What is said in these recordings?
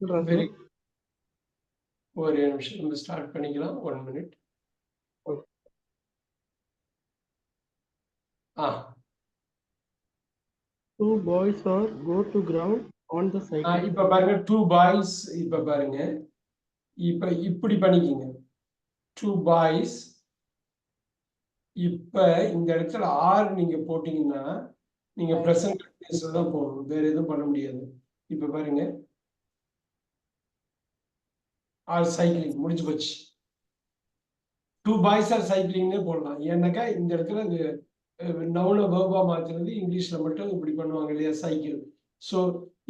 Very ஒரே நிமிஷம் நம்ம ஸ்டார்ட் பண்ணிக்கலாம். One minute. Ah. Two boys are go to ground on the cycle இப்ப பாருங்க டூ பாய்ஸ் இப்ப பாருங்க. இப்ப இப்படி பண்ணிக்கிங்க. டூ பாய்ஸ் இப்ப இந்த இடத்துல ஆர் நீங்க போட்டீங்கன்னா நீங்க பிரசன்ட் தான் போகணும். வேற எதுவும் பண்ண முடியாது. இப்ப பாருங்க. ஆர் சைக்கிளிங் முடிஞ்சு போச்சு. டூ பாய்ஸ் ஆர் சைக்கிளிங்னே போடலாம். ஏன்னாக்கா இந்த இடத்துல இது நவுன வேர்பா மாத்துறது இங்கிலீஷ்ல மட்டும் இப்படி பண்ணுவாங்க இல்லையா சைக்கிள் ஸோ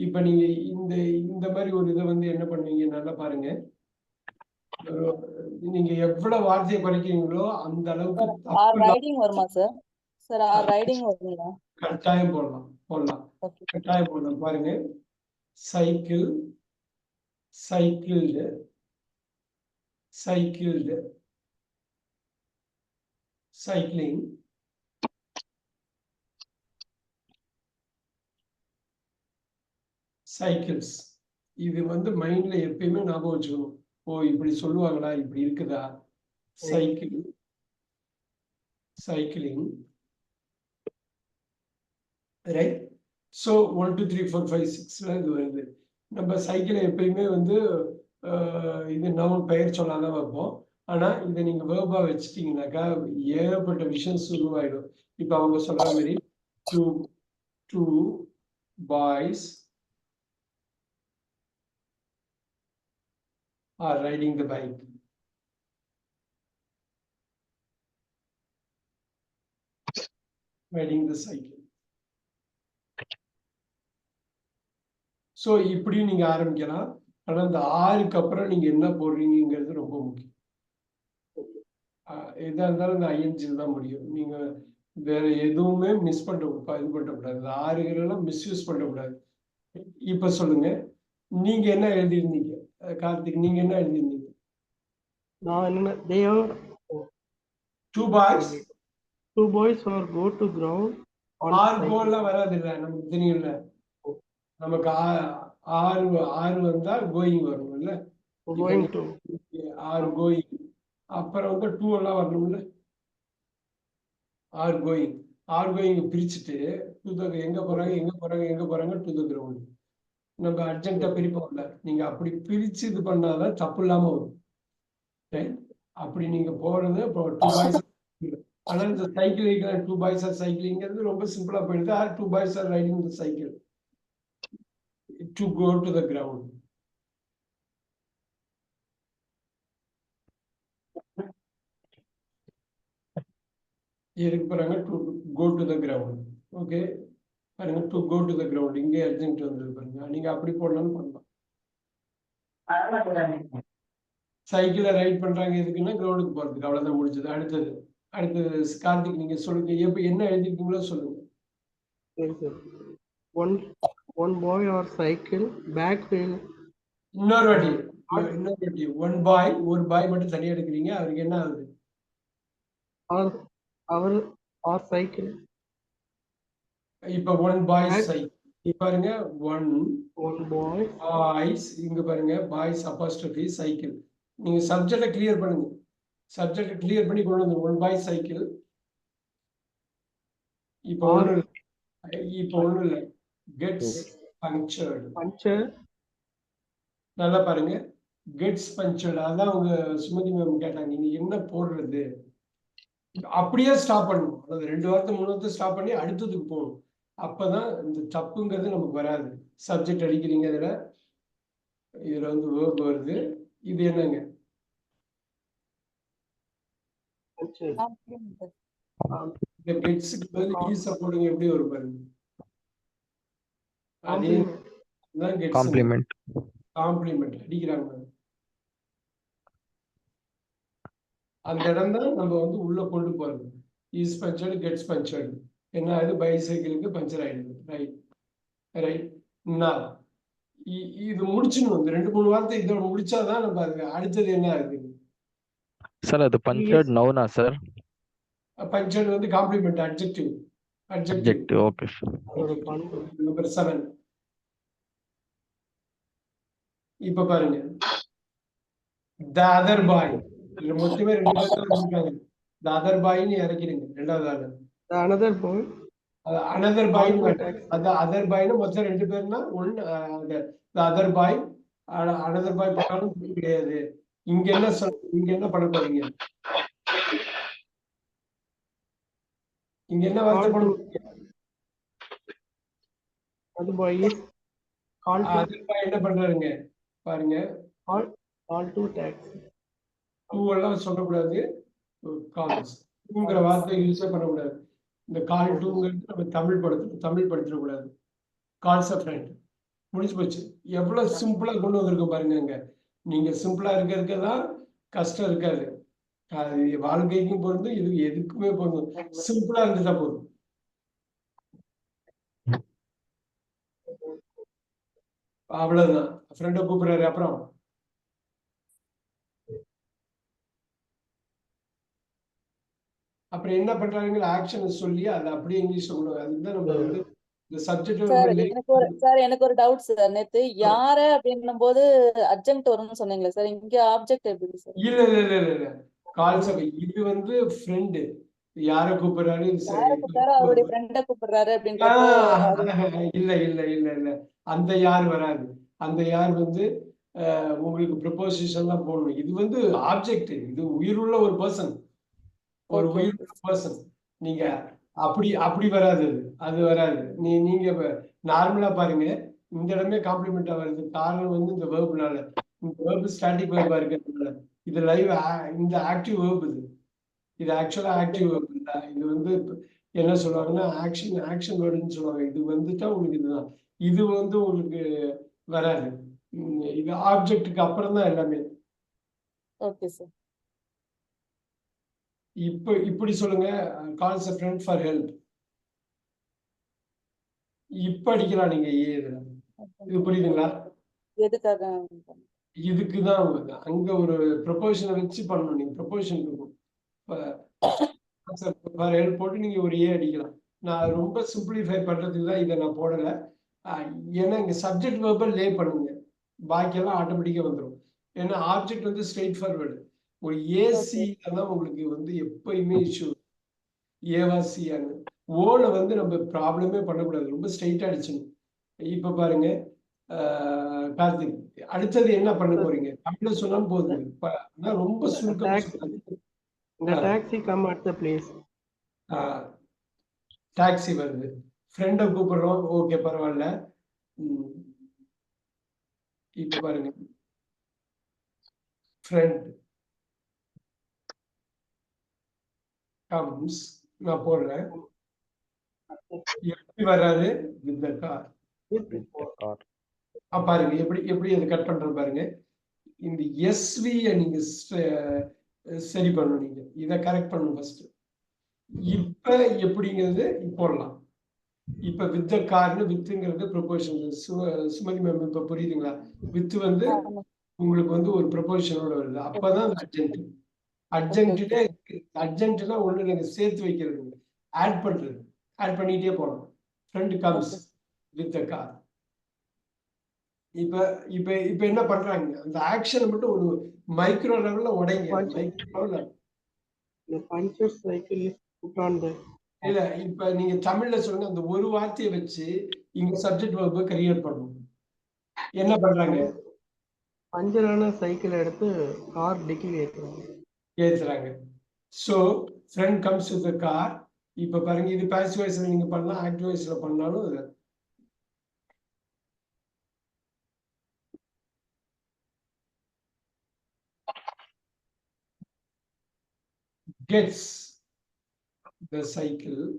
இப்போ நீங்க இந்த இந்த மாதிரி ஒரு இதை வந்து என்ன பண்ணுவீங்க? நல்லா பாருங்க. நீங்க எவ்வளவு வார்த்தையை குறைக்கிறீங்களோ அந்த அளவுக்கு ஆர் தப்பு இல்லாம ரைடிங் வருமா சார் சார் ஆர் ரைடிங் வருங்களா? கட்டாயம் போடலாம் போடலாம். கட்டாயம் போடலாம். பாருங்க. Cycle cycled cycled cycling cycles இது வந்து மைண்ட்ல எப்பயுமே ஞாபகம் வச்சுக்கணும். ஓ இப்படி சொல்லுவாங்களா இப்படி இருக்குதா? Cycle cycling right so one two three four five சிக்ஸ்ல இது வருது. நம்ம சைக்கிளை எப்பயுமே வந்து இது நவுன் பெயர் சொல்லாதான் வைப்போம். ஆனா இதை நீங்க வேர்பா வச்சிட்டீங்கன்னாக்கா ஏகப்பட்ட விஷயம் சுருவாயிடும். இப்போ அவங்க சொல்ற மாதிரி two two boys are riding the bike riding the cycle so இப்படியும் நீங்க ஆரம்பிக்கலாம். ஆனா இந்த ஆறுக்கு அப்புறம் நீங்க என்ன போடுறீங்கிறது ரொம்ப முக்கியம். ஆஹ் எதா இருந்தாலும் இந்த ஐஎன்ஜில் தான் முடியும். நீங்க வேற எதுவுமே மிஸ் பண்ண இது பண்ணக்கூடாது இந்த ஆறுகளெல்லாம் மிஸ்யூஸ் பண்ணக்கூடாது. இப்ப சொல்லுங்க. நீங்க என்ன எழுதியிருந்தீங்க? கார்த்திக் நீங்க என்ன எழுதியிருந்தீங்க? நான் என்ன they are two boys two boys are go to ground on ஆறு கோல்லாம் வராது இல்ல நமக்கு தெரியும்ல. நமக்கு ஆறு ஆறு வந்தா கோயிங் வரும் இல்ல கோயிங் டு. Are going. அப்புறம் வந்து டூ எல்லாம் வரணும்ல? Are going. ஆர் கோயிங் பிரிச்சுட்டு டு த எங்க போறாங்க எங்க போறாங்க எங்க போறாங்க டு த கிரவுண்ட். நம்ம அர்ஜென்ட்டா பிரிப்போம்ல. நீங்க அப்படி பிரிச்சு இது பண்ணாதான் தப்பு இல்லாம வரும்? அப்படி நீங்க போறது இப்போ டூ பாய்ஸ் ஆனா இந்த சைக்கிள் டூ பாய்ஸ் ஆர் சைக்கிளிங்கிறது ரொம்ப சிம்பிளா போயிடுது. Are two boys are riding the cycle. To go to the ground எதுக்கு போறாங்க to go to the ground okay பாருங்க to go to the ground இங்கே அர்ஜென்ட் வந்தது பாருங்க. நீங்க அப்படி போடலாம்னு பண்ணலாம். சைக்கிளை ரைட் பண்றாங்க எதுக்குன்னா கிரவுண்டுக்கு போறதுக்கு. அவ்வளவுதான் முடிஞ்சது. அடுத்தது அடுத்தது கார்த்திக் நீங்க சொல்லுங்க. எப்ப என்ன எழுதிருக்கீங்களோ சொல்லுங்க. One one boy are cycle back wheel இன்னொரு வாட்டி. இன்னொரு வாட்டி. ஒன் பாய் ஒரு பாய் மட்டும் தனியா எடுக்கிறீங்க அவருக்கு என்ன ஆகுது? ஆர் அவர் ஆர் சைக்கிள் இப்ப ஒன் பாய் சைக்கிள் பாருங்க ஒன் ஒன் பாய் பாய்ஸ் இங்க பாருங்க பாய்ஸ் அப்போஸ்ட்ரஃபி சைக்கிள் நீங்க சப்ஜெக்டை கிளியர் பண்ணுங்க. சப்ஜெக்டை கிளியர் பண்ணி கொண்டு வந்து ஒன் பாய் சைக்கிள் இப்போ ஒண்ணு இல்ல. இப்போ ஒண்ணும் இல்ல. கெட்ஸ் பங்க்சர்டு பஞ்சர் நல்லா பாருங்க. கெட்ஸ் பங்க்சர்டு அதான் அவங்க சுமதி மேம் கேட்டாங்க. நீங்க என்ன போடுறது? அப்படியே ஸ்டாப் பண்ணணும் அதாவது ரெண்டு வாரத்தை மூணு வாரத்தை ஸ்டாப் பண்ணி அடுத்ததுக்கு போகணும். அப்பதான் இந்த தப்புங்கிறது நமக்கு வராது. சப்ஜெக்ட் அடிக்கிறீங்க இதுல இதுல வந்து வேர்ப் வருது. இது என்னங்க? இந்த கெட்ஸுக்கு பதில் எப்படி வரும் பாருங்க. காம்ப்ளிமெண்ட் காம்ப்ளிமெண்ட் அடிக்கிறாங்க. அந்த இடம் தான் நம்ம வந்து உள்ள கொண்டு போறது. இஸ் பஞ்சர்டு கெட்ஸ் பஞ்சர்டு என்ன ஆகுது? பைசைக்கிளுக்கு பஞ்சர் ஆயிடுது. ரைட் ரைட் நான் இது முடிச்சிடணும். இந்த ரெண்டு மூணு வார்த்தை இதோட முடிச்சாதான் நம்ம அது அடுத்தது என்ன ஆகுது? சார் அது பஞ்சர்ட் நவுனா சார் பஞ்சர்டு வந்து complement adjective adjective okay sir அதோட பண்பு நம்பர் செவன் இப்ப பாருங்க. த அதர் பாய் மொத்தமே ரெண்டு இருக்காங்க த அதர் பாய்னு இறக்கிடுங்க. ரெண்டாவது ஆளு. The another boy. Another boy to taxi. அது அதர் பாய்னு மொத்தம் ரெண்டு பேர்னா ஒன்னு அதர் பாய் அனதர் பாய் பண்ணாலும் கிடையாது. இங்க என்ன இங்க என்ன பண்ண போறீங்க? இங்க என்ன வார்த்தை பாய் என்ன பண்றாருங்க? பாருங்க. Call, call to taxi. Two எல்லாம் சொல்லக்கூடாது. கால்ஸ் டூங்கிற வார்த்தை யூஸே பண்ணக்கூடாது. இந்த கால் டூங்கிறது நம்ம தமிழ் படுத்து தமிழ் படுத்திடக்கூடாது. கால்ஸ் அ ஃப்ரெண்ட் முடிஞ்சு போச்சு. எவ்வளவு சிம்பிளா கொண்டு வந்திருக்கோம் பாருங்க நீங்க சிம்பிளா இருக்கிறதுக்கு தான் கஷ்டம் இருக்காது. வாழ்க்கைக்கும் பொருந்தும் இது எதுக்குமே பொருந்தும். சிம்பிளா இருந்துட்டா போதும். அவ்வளவுதான். ஃப்ரெண்டை கூப்பிடுறாரு அப்புறம்? அப்புறம் என்ன பண்றாங்க ஆக்ஷன் சொல்லி அதை அப்படியே இங்கிலீஷ்ல கொண்டு வர- அதுதான் நம்ம வந்து சார் எனக்கு ஒரு சார் எனக்கு ஒரு டவுட் சார். நேத்து யார அப்படின்னும் போது அர்ஜென்ட் வரும்னு சொன்னீங்களே சார். இங்க ஆப்ஜெக்ட் எப்படி சார்? இல்ல இல்ல இல்ல. கால்ஸ் இது வந்து ஃப்ரெண்டு யார கூப்பிடுறாரு? அவருடைய ஃப்ரெண்ட இல்ல இல்ல இல்ல இல்ல. அந்த யார் வராது. அந்த யார் வந்து உங்களுக்கு ப்ரொபோசிஷன் எல்லாம் போடணும். இது வந்து ஆப்ஜெக்ட் இது உயிருள்ள ஒரு பர்சன் ஒரு. உயிருள்ள பர்சன் நீங்க அப்படி அப்படி வராது அது. அது வராது. நீ நீங்க நார்மலா பாருங்க. இந்த இடமே காம்ப்ளிமெண்டா வருது காரணம் வந்து இந்த வேர்ப்னால இந்த வேர்ப் ஸ்டாட்டிக் வேர்பா இருக்கிறதுனால. இது லைவ் இந்த ஆக்டிவ் வேர்ப் இது. இது ஆக்சுவலா ஆக்டிவ் வேர்ப் இல்ல இது வந்து என்ன சொல்லுவாங்கன்னா ஆக்ஷன் ஆக்ஷன் வேர்டுன்னு சொல்லுவாங்க. இது வந்துட்டா உங்களுக்கு இதுதான். இது வந்து உங்களுக்கு வராது. இது ஆப்ஜெக்ட்டுக்கு அப்புறம் தான் எல்லாமே. ஓகே சார் இப்ப இப்படி சொல்லுங்க. Calls a friend for help இப்ப அடிக்கலாம் நீங்க ஏ இது புரியுதுங்களா? எதுக்காக? இதுக்கு தான் அங்க ஒரு ப்ரொபோஷனை வச்சு பண்ணணும். நீங்க ப்ரொபோஷன் இருக்கும் ஹெல்ப் போட்டு நீங்க ஒரு ஏ அடிக்கலாம். நான் ரொம்ப சிம்பிளிஃபை பண்றதுக்கு தான் இதை நான் போடல. ஏன்னா இங்க சப்ஜெக்ட் வேர்பல் லே பண்ணுங்க. பாக்கியெல்லாம் ஆட்டோமேட்டிக்கா வந்துடும் ஏன்னா ஆப்ஜெக்ட் வந்து ஸ்ட்ரெயிட் ஃபார்வர்டு ஒரு ஏசி தான் உங்களுக்கு வந்து எப்பயுமே இஷ்யூ ஏவா சியான்னு ஓல வந்து நம்ம ப்ராப்ளமே பண்ணக்கூடாது. ரொம்ப ஸ்ட்ரெயிட்டா அடிச்சணும் இப்ப பாருங்க. கார்த்திக் அடுத்தது என்ன பண்ண போறீங்க? தமிழ்ல சொன்னாலும் போதும். ரொம்ப சுருக்கமா taxi. come at the place. Taxi வருது. ஃப்ரெண்டை கூப்பிடுறோம். ஓகே பரவாயில்ல. இப்ப பாருங்க. ஃப்ரெண்ட் கம்ஸ் நான் போடுறேன். எப்படி வர்றாரு? With the car. பாருங்க. எப்படி எப்படி அதை கட் பண்ற பாருங்க. இந்த எஸ்வி நீங்க சரி பண்ணணும் நீங்க. இதை கரெக்ட் பண்ணணும் ஃபர்ஸ்ட் இப்ப எப்படிங்கிறது போடலாம். இப்ப வித் கார்னு வித்துங்கிறது ப்ரொபோஷன் சுமதி மேம் இப்ப புரியுதுங்களா? வித்து வந்து. உங்களுக்கு வந்து ஒரு ப்ரொபோஷனோட வருது. அப்பதான் அர்ஜென்ட் அர்ஜென்ட்னே அர்ஜென்ட்னா ஒண்ணு நீங்க சேர்த்து வைக்கிறது ஆட் பண்றது. ஆட் பண்ணிட்டே போகலாம் ஃப்ரெண்ட் கம்ஸ் வித் கார் இப்ப இப்ப இப்ப என்ன பண்றாங்க? அந்த ஆக்ஷன் மட்டும் ஒரு மைக்ரோ லெவல்ல உடைங்க. மைக்ரோ the இல்ல இப்ப நீங்க தமிழ்ல சொல்லுங்க அந்த ஒரு வார்த்தையை வச்சு இங்க சப்ஜெக்ட் verb கிரியேட் பண்ணணும். என்ன பண்றாங்க? பஞ்சரான சைக்கிள் எடுத்து கார் டிக்கில் ஏற்றுவாங்க ஏத்துறாங்க. So friend comes with car இப்ப பாருங்க இது பாசிவ் வாய்ஸ்ல நீங்க பண்ணலாம் ஆக்டிவ் வாய்ஸ்ல பண்ணாலும் அது gets the cycle.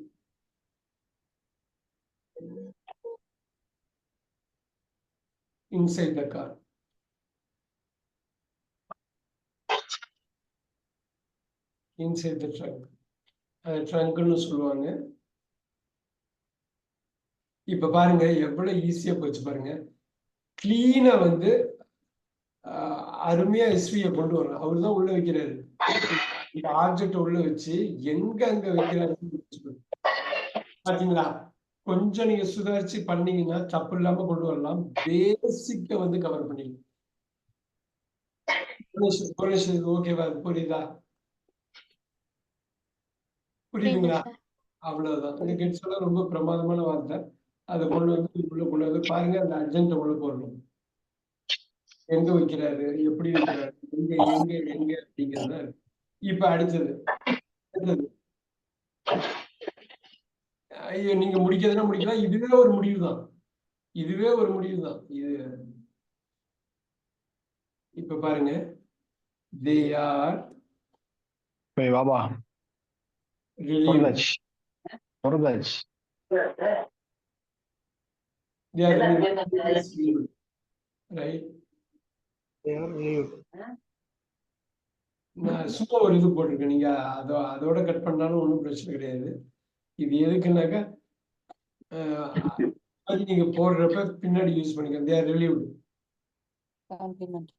Inside the car. Inside the trunk. அது ட்ரங்க்னு சொல்லுவாங்க. இப்ப பாருங்க எவ்வளவு ஈஸியா போச்சு பாருங்க. கிளீனா வந்து அருமையாக அருமையா எஸ்விய கொண்டு வரோம் அவர் தான் உள்ள வைக்கிறாரு. இந்த ஆப்ஜெக்ட் உள்ள வச்சு எங்க அங்க வைக்கிறாரு பாத்தீங்களா? கொஞ்சம் நீங்க சுதாரிச்சு பண்ணீங்கன்னா தப்பு இல்லாம கொண்டு வரலாம். பேசிக்க வந்து கவர் நிமிஷம் ஓகேவா புரியுதா? புரியுதுங்களா? அவ்வளவுதான். கெட்ஸ் எல்லாம் ரொம்ப பிரமாதமான வார்த்தை. அதை கொண்டு வந்து உள்ள கொண்டு வந்து பாருங்க அந்த அர்ஜென்ட் உள்ள போடணும். எங்க வைக்கிறாரு? எப்படி வைக்கிறாரு? எங்க எங்க எங்க அப்படிங்கிறத இப்ப அடுத்தது அடுத்தது ஐயோ நீங்க முடிக்கிறதுனா முடிக்கலாம். இதுவே ஒரு முடிவு தான் இதுவே ஒரு முடிவு தான் இது. இப்ப பாருங்க. தே ஆர் பொருளாச்சு ரைட் சும்மா ஒரு இது போட்டிருக்கேன் நீங்க அதோ அதோட கட் பண்ணாலும் ஒன்றும் பிரச்சனை கிடையாது. இது எதுக்குன்னாக்கா நீங்க போடுறப்ப பின்னாடி யூஸ் பண்ணிக்க தேர் ரிலீவ்டு காம்ப்ளிமெண்ட்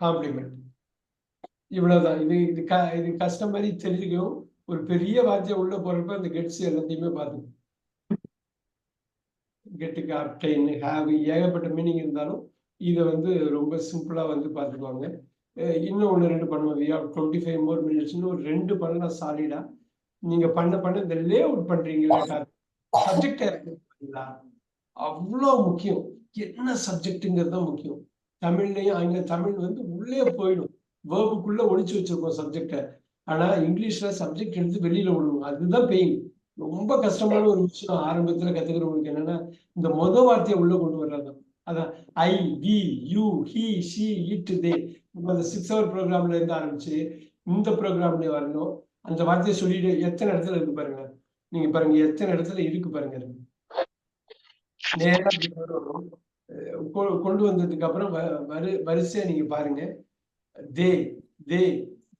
காம்ப்ளிமெண்ட் இவ்வளவுதான். இது இது க இது கஷ்டம் மாதிரி தெரிஞ்சுக்கவும் ஒரு பெரிய வார்த்தையை உள்ள போறப்ப அந்த கெட்ஸ் எல்லாத்தையுமே பார்த்துக்கும் கெட்டுக்கு அப்டைன் ஹாவ் ஏகப்பட்ட மீனிங் இருந்தாலும் இதை வந்து ரொம்ப சிம்பிளா வந்து பார்த்துக்குவாங்க. இன்னும் ஒன்று ரெண்டு பண்ணுவோம் வி டுவெண்ட்டி ஃபைவ் மோர் மினிட்ஸ்னு ஒரு ரெண்டு பண்ணலாம் சாலிடா நீங்க பண்ண பண்ண இந்த லே அவுட் பண்றீங்களா சப்ஜெக்ட் அவ்வளோ முக்கியம். என்ன சப்ஜெக்ட்டுங்கிறது தான் முக்கியம். தமிழ்லையும் அங்க தமிழ் வந்து உள்ளே போயிடும். வேர்புக்குள்ள ஒழிச்சு வச்சிருக்கோம் சப்ஜெக்டை ஆனா இங்கிலீஷ்ல சப்ஜெக்ட் எடுத்து வெளியில விடுவோம். அதுதான் பெயின் ரொம்ப கஷ்டமான ஒரு விஷயம். ஆரம்பத்துல கத்துக்கிறவங்களுக்கு என்னன்னா இந்த மொத வார்த்தையை உள்ள கொண்டு வர்றது அதான் I we you he she it they அந்த சிக்ஸ் ஹவர் ப்ரோக்ராம்ல இருந்து ஆரம்பிச்சு இந்த ப்ரோக்ராம்ல வரணும். அந்த வார்த்தையை சொல்லிட்டு எத்தனை இடத்துல இருக்கு பாருங்க. நீங்க பாருங்க எத்தனை இடத்துல இருக்கு பாருங்க. நேரா கொண்டு வந்ததுக்கு அப்புறம் வ- வரு வரிசையா நீங்க பாருங்க. தே தே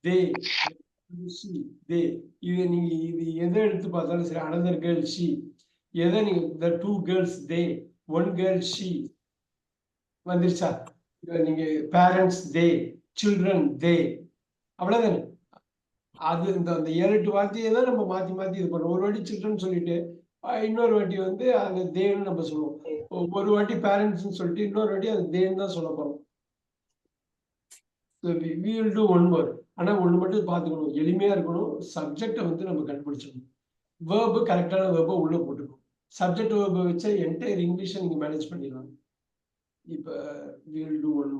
தே தே இது நீங்க இது எதை எடுத்து பார்த்தாலும் சரி அனதர் கேர்ள் ஷி எதை நீங்க the two girls they one girl she வந்துருச்சா? நீங்க பேரண்ட்ஸ் தே சில்ட்ரன் தே அவ்வளவுதானே? அது இந்த அந்த ஏழு எட்டு வார்த்தையை தான் நம்ம மாத்தி மாத்தி இது பண்ணுவோம் ஒரு வாட்டி சில்ட்ரன் சொல்லிட்டு இன்னொரு வாட்டி வந்து அந்த தேன்னு நம்ம சொல்லுவோம். ஒரு வாட்டி பேரண்ட்ஸ்னு சொல்லிட்டு இன்னொரு வாட்டி அது தேன்னு தான் சொல்ல போறோம். We will do one more ஆனா ஒண்ணு மட்டும் பார்த்துக்கணும். எளிமையா இருக்கணும். சப்ஜெக்டை வந்து நம்ம கண்டுபிடிச்சிடணும். வேர்பு கரெக்டான வேர்பை உள்ள போட்டுக்கணும். சப்ஜெக்ட் வேர்பை வச்சா என்டையர் இங்கிலீஷை நீங்க மேனேஜ் பண்ணிடலாம். இப்ப வில் டூ ஒன்